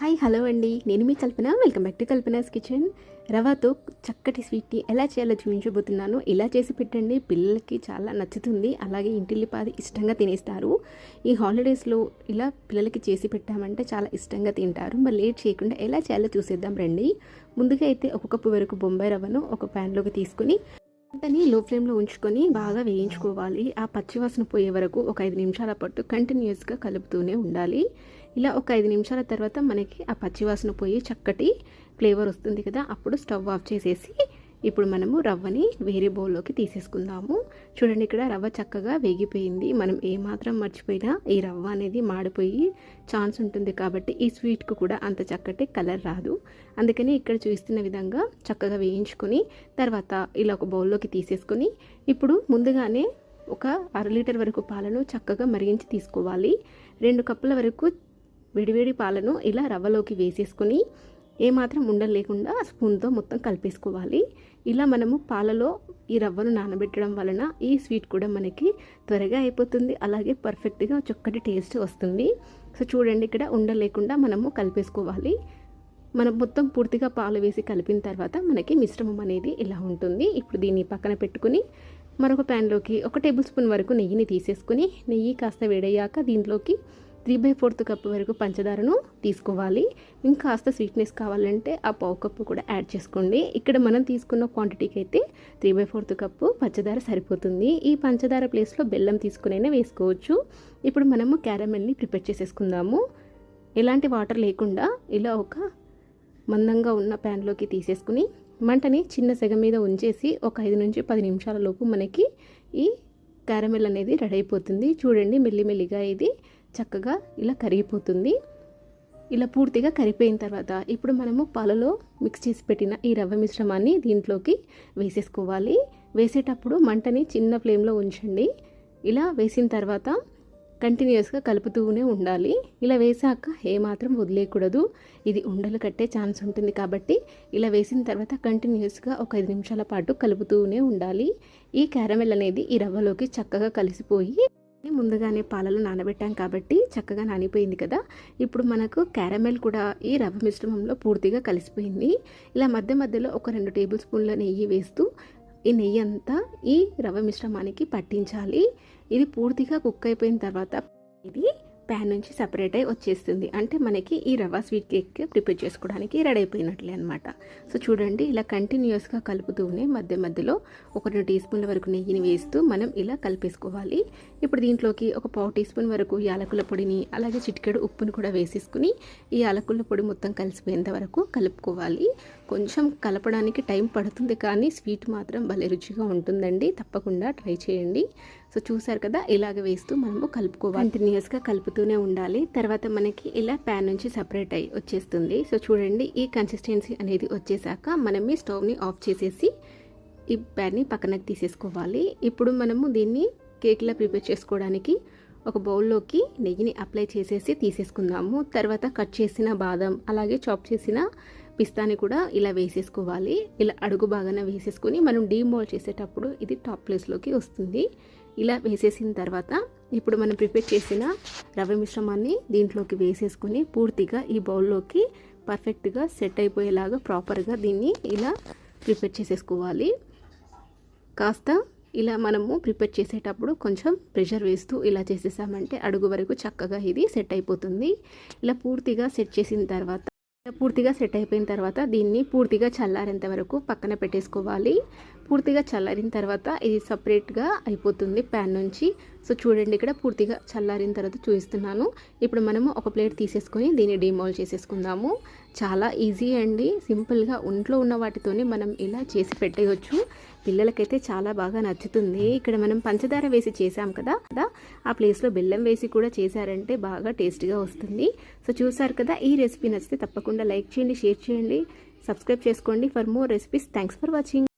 Hi hello అండి. నేను మీ Kalpana. Welcome back to Kalpana's kitchen. రవాతో చక్కటి స్వీట్ని ఎలా చేయాలో చూపించబోతున్నాను. ఇలా చేసి పెట్టండి. పిల్లలకి చాలా నచ్చుతుంది. అలాగే ఇంటిల్లిపాది ఇష్టంగా తినేస్తారు. ఈ హాలిడేస్లో ఇలా పిల్లలకి చేసి పెట్టామంటే చాలా ఇష్టంగా తింటారు. మరి లేట్ చేయకుండా ఎలా చేయాలో చూసేద్దాం రండి. ముందుగా అయితే ఒక కప్పు వరకు బొంబాయి రవ్వను ఒక ప్యాన్లోకి తీసుకుని వంటని లో ఫ్లేమ్లో ఉంచుకొని బాగా వేయించుకోవాలి. ఆ పచ్చివాసన పోయే వరకు ఒక ఐదు నిమిషాల పాటు కంటిన్యూస్గా కలుపుతూనే ఉండాలి. ఇలా ఒక ఐదు నిమిషాల తర్వాత మనకి ఆ పచ్చివాసన పోయి చక్కటి ఫ్లేవర్ వస్తుంది కదా అప్పుడు స్టవ్ ఆఫ్ చేసేసి ఇప్పుడు మనము రవ్వని వేరే బౌల్లోకి తీసేసుకుందాము. చూడండి ఇక్కడ రవ్వ చక్కగా వేగిపోయింది. మనం ఏమాత్రం మర్చిపోయినా ఈ రవ్వ అనేది మాడిపోయి ఛాన్స్ ఉంటుంది కాబట్టి ఈ స్వీట్కు కూడా అంత చక్కటి కలర్ రాదు. అందుకని ఇక్కడ చూస్తున్న విధంగా చక్కగా వేయించుకొని తర్వాత ఇలా ఒక బౌల్లోకి తీసేసుకొని ఇప్పుడు ముందుగానే ఒక అర లీటర్ వరకు పాలను చక్కగా మరిగించి తీసుకోవాలి. రెండు కప్పుల వరకు వేడివేడి పాలను ఇలా రవ్వలోకి వేసేసుకొని ఏమాత్రం ఉండలు లేకుండా స్పూన్తో మొత్తం కలిపేసుకోవాలి. ఇలా మనము పాలలో ఈ రవ్వను నానబెట్టడం వలన ఈ స్వీట్ కూడా మనకి త్వరగా అయిపోతుంది. అలాగే పర్ఫెక్ట్గా చక్కటి టేస్ట్ వస్తుంది. సో చూడండి ఇక్కడ ఉండలేకుండా మనము కలిపేసుకోవాలి. మనం మొత్తం పూర్తిగా పాలు వేసి కలిపిన తర్వాత మనకి మిశ్రమం అనేది ఇలా ఉంటుంది. ఇప్పుడు దీన్ని పక్కన పెట్టుకుని మరొక ప్యాన్లోకి ఒక టేబుల్ స్పూన్ వరకు నెయ్యిని తీసేసుకుని నెయ్యి కాస్త వేడయ్యాక దీంట్లోకి త్రీ బై ఫోర్త్ కప్ వరకు పంచదారను తీసుకోవాలి. ఇంకా కాస్త స్వీట్నెస్ కావాలంటే ఆ పావు కప్పు కూడా యాడ్ చేసుకోండి. ఇక్కడ మనం తీసుకున్న క్వాంటిటీకి అయితే త్రీ బై ఫోర్త్ కప్పు పంచదార సరిపోతుంది. ఈ పంచదార ప్లేస్లో బెల్లం తీసుకునైనా వేసుకోవచ్చు. ఇప్పుడు మనము క్యారమెల్ని ప్రిపేర్ చేసేసుకుందాము. ఎలాంటి వాటర్ లేకుండా ఇలా ఒక మందంగా ఉన్న ప్యాన్లోకి తీసేసుకుని మంటని చిన్న సెగ మీద ఉంచేసి ఒక ఐదు నుంచి పది నిమిషాల లోపు మనకి ఈ క్యారమెల్ అనేది రెడీ అయిపోతుంది. చూడండి మెల్లిమెల్లిగా ఇది చక్కగా ఇలా కరిగిపోతుంది. ఇలా పూర్తిగా కరిపోయిన తర్వాత ఇప్పుడు మనము పాలలో మిక్స్ చేసి పెట్టిన ఈ రవ్వ మిశ్రమాన్ని దీంట్లోకి వేసేసుకోవాలి. వేసేటప్పుడు మంటని చిన్న ఫ్లేమ్లో ఉంచండి. ఇలా వేసిన తర్వాత కంటిన్యూస్గా కలుపుతూనే ఉండాలి. ఇలా వేసాక ఏమాత్రం వదిలేయకూడదు. ఇది ఉండలు కట్టే ఛాన్స్ ఉంటుంది కాబట్టి ఇలా వేసిన తర్వాత కంటిన్యూస్గా ఒక ఐదు నిమిషాల పాటు కలుపుతూనే ఉండాలి. ఈ క్యారమెల్ అనేది ఈ రవ్వలోకి చక్కగా కలిసిపోయి ముందుగానే పాలలో నానబెట్టాం కాబట్టి చక్కగా నానిపోయింది కదా. ఇప్పుడు మనకు క్యారమెల్ కూడా ఈ రవ్వ మిశ్రమంలో పూర్తిగా కలిసిపోయింది. ఇలా మధ్య మధ్యలో ఒక రెండు టేబుల్ స్పూన్ల నెయ్యి వేస్తూ ఈ నెయ్యి అంతా ఈ రవ్వ మిశ్రమానికి పట్టించాలి. ఇది పూర్తిగా కుక్ అయిపోయిన తర్వాత ఇది ప్యాన్ నుంచి సపరేట్ అయి వచ్చేస్తుంది. అంటే మనకి ఈ రవ్వ స్వీట్ కేక్ ప్రిపేర్ చేసుకోవడానికి రెడీ అయిపోయినట్లే అనమాట సో చూడండి ఇలా కంటిన్యూస్గా కలుపుతూనే మధ్య మధ్యలో ఒక రెండు టీ స్పూన్ల వరకు నెయ్యిని వేస్తూ మనం ఇలా కలిపేసుకోవాలి. ఇప్పుడు దీంట్లోకి ఒక పావు టీ స్పూన్ వరకు యాలకుల పొడిని అలాగే చిటికెడు ఉప్పును కూడా వేసేసుకుని ఈ యాలకుల పొడి మొత్తం కలిసిపోయేంత వరకు కలుపుకోవాలి. కొంచెం కలపడానికి టైం పడుతుంది కానీ స్వీట్ మాత్రం భలే రుచిగా ఉంటుందండి. తప్పకుండా ట్రై చేయండి. సో చూసారు కదా ఇలాగ వేస్తూ మనము కలుపుకోవాలి. కంటిన్యూస్గా కలుపుతూనే ఉండాలి. తర్వాత మనకి ఇలా ప్యాన్ నుంచి సపరేట్ అయ్యి వచ్చేస్తుంది. సో చూడండి ఈ కన్సిస్టెన్సీ అనేది వచ్చేసాక మనం ఈ స్టవ్ని ఆఫ్ చేసేసి ఈ ప్యాన్ని పక్కనకి తీసేసుకోవాలి. ఇప్పుడు మనము దీన్ని కేక్లా ప్రిపేర్ చేసుకోవడానికి ఒక బౌల్లోకి నెయ్యిని అప్లై చేసేసి తీసేసుకుందాము. తర్వాత కట్ చేసిన బాదం అలాగే చాప్ చేసిన పిస్తాని కూడా ఇలా వేసేసుకోవాలి. ఇలా అడుగు బాగానే వేసేసుకొని మనం డీమోల్ చేసేటప్పుడు ఇది టాప్ ప్లేస్లోకి వస్తుంది. ఇలా వేసేసిన తర్వాత ఇప్పుడు మనం ప్రిపేర్ చేసిన రవ్వ మిశ్రమాన్ని దీంట్లోకి వేసేసుకొని పూర్తిగా ఈ బౌల్లోకి పర్ఫెక్ట్గా సెట్ అయిపోయేలాగా ప్రాపర్గా దీన్ని ఇలా ప్రిపేర్ చేసేసుకోవాలి. కాస్త ఇలా మనము ప్రిపేర్ చేసేటప్పుడు కొంచెం ప్రెషర్ వేస్తూ ఇలా చేసేసామంటే అడుగు వరకు చక్కగా ఇది సెట్ అయిపోతుంది. ఇలా పూర్తిగా సెట్ చేసిన తర్వాత పూర్తిగా సెట్ అయిపోయిన తర్వాత దీన్ని పూర్తిగా చల్లారేంత వరకు పక్కన పెట్టేసుకోవాలి. పూర్తిగా చల్లారిన తర్వాత ఇది సపరేట్గా అయిపోతుంది ప్యాన్ నుంచి. సో చూడండి ఇక్కడ పూర్తిగా చల్లారిన తర్వాత చూపిస్తున్నాను. ఇప్పుడు మనము ఒక ప్లేట్ తీసేసుకొని దీన్ని డిమాల్ చేసేసుకుందాము. చాలా ఈజీ అండి. సింపుల్గా ఒంట్లో ఉన్న వాటితోనే మనం ఇలా చేసి పెట్టేయచ్చు. పిల్లలకైతే చాలా బాగా నచ్చుతుంది. ఇక్కడ మనం పంచదార వేసి చేసాం కదా? ఆ ప్లేస్లో బెల్లం వేసి కూడా చేశారంటే బాగా టేస్ట్గా వస్తుంది. సో చూసారు కదా ఈ రెసిపీ నచ్చితే తప్పకుండా లైక్ చేయండి షేర్ చేయండి సబ్స్క్రైబ్ చేసుకోండి. For more recipes thanks for watching.